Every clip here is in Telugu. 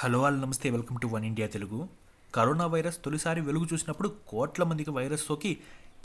హలో వాళ్ళు నమస్తే welcome to one India Telugu. Corona virus తొలిసారి వెలుగు చూసినప్పుడు కోట్ల మందికి వైరస్ సోకి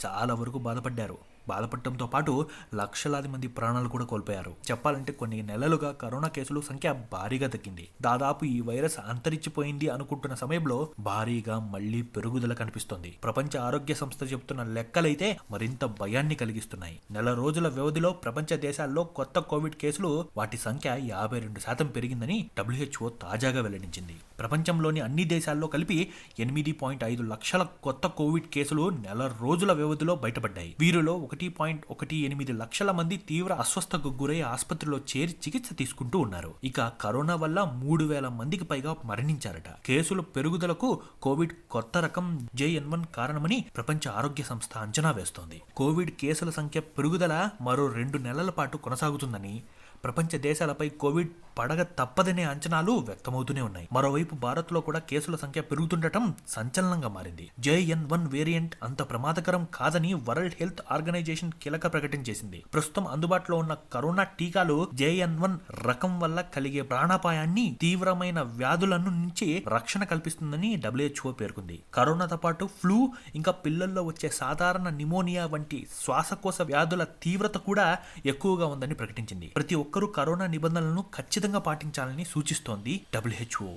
చాలా వరకు బాధపడ్డారు. బాధపడటంతో పాటు లక్షలాది మంది ప్రాణాలు కూడా కోల్పోయారు. చెప్పాలంటే కొన్ని నెలలుగా కరోనా కేసులు సంఖ్య భారీగా తగ్గింది. దాదాపు ఈ వైరస్ అంతరించిపోయింది అనుకుంటున్న సమయంలో భారీగా మళ్ళీ పెరుగుదల కనిపిస్తోంది. ప్రపంచ ఆరోగ్య సంస్థ చెబుతున్న లెక్కలైతే మరింత భయాన్ని కలిగిస్తున్నాయి. నెల రోజుల వ్యవధిలో ప్రపంచ దేశాల్లో కొత్త కోవిడ్ కేసులు వాటి సంఖ్య యాభై రెండు శాతం పెరిగిందని డబ్ల్యూహెచ్ఓ తాజాగా వెల్లడించింది. ప్రపంచంలోని అన్ని దేశాల్లో కలిపి ఎనిమిది పాయింట్ ఐదు లక్షల కొత్త కోవిడ్ కేసులు నెల రోజుల వ్యవధిలో బయటపడ్డాయి. వీరిలో ఒకటి పాయింట్ ఒకటి ఎనిమిది లక్షల మంది తీవ్ర అస్వస్థకు గురై ఆసుపత్రిలో చేరి చికిత్స తీసుకుంటూ ఉన్నారు. ఇక కరోనా వల్ల మూడు వేల మందికి పైగా మరణించారట. కేసుల పెరుగుదలకు కోవిడ్ కొత్త రకం జేఎన్ వన్ కారణమని ప్రపంచ ఆరోగ్య సంస్థ అంచనా వేస్తోంది. కోవిడ్ కేసుల సంఖ్య పెరుగుదల మరో రెండు నెలల పాటు కొనసాగుతుందని ప్రపంచ దేశాలపై కోవిడ్ పడగ తప్పదనే అంచనాలు వ్యక్తమవుతూనే ఉన్నాయి. మరోవైపు భారత్లో కూడా కేసుల సంఖ్య పెరుగుతుండటం సంచలనంగా మారింది. జేఎన్ వన్ వేరియంట్ అంత ప్రమాదకరం కాదని వరల్డ్ హెల్త్ ఆర్గనైజేషన్ కీలక ప్రకటన చేసింది. ప్రస్తుతం అందుబాటులో ఉన్న కరోనా టీకాలు జేఎన్ వన్ రకం వల్ల కలిగే ప్రాణాపాయాన్ని తీవ్రమైన వ్యాధులను నుంచి రక్షణ కల్పిస్తుందని డబ్ల్యూహెచ్ఓ పేర్కొంది. కరోనాతో పాటు ఫ్లూ ఇంకా పిల్లల్లో వచ్చే సాధారణ నిమోనియా వంటి శ్వాసకోశ వ్యాధుల తీవ్రత కూడా ఎక్కువగా ఉందని ప్రకటించింది. ప్రతి ఒక్క ఒక్కరూ కరోనా నిబంధనలను ఖచ్చితంగా పాటించాలని సూచిస్తోంది డబ్ల్యూహెచ్ఓ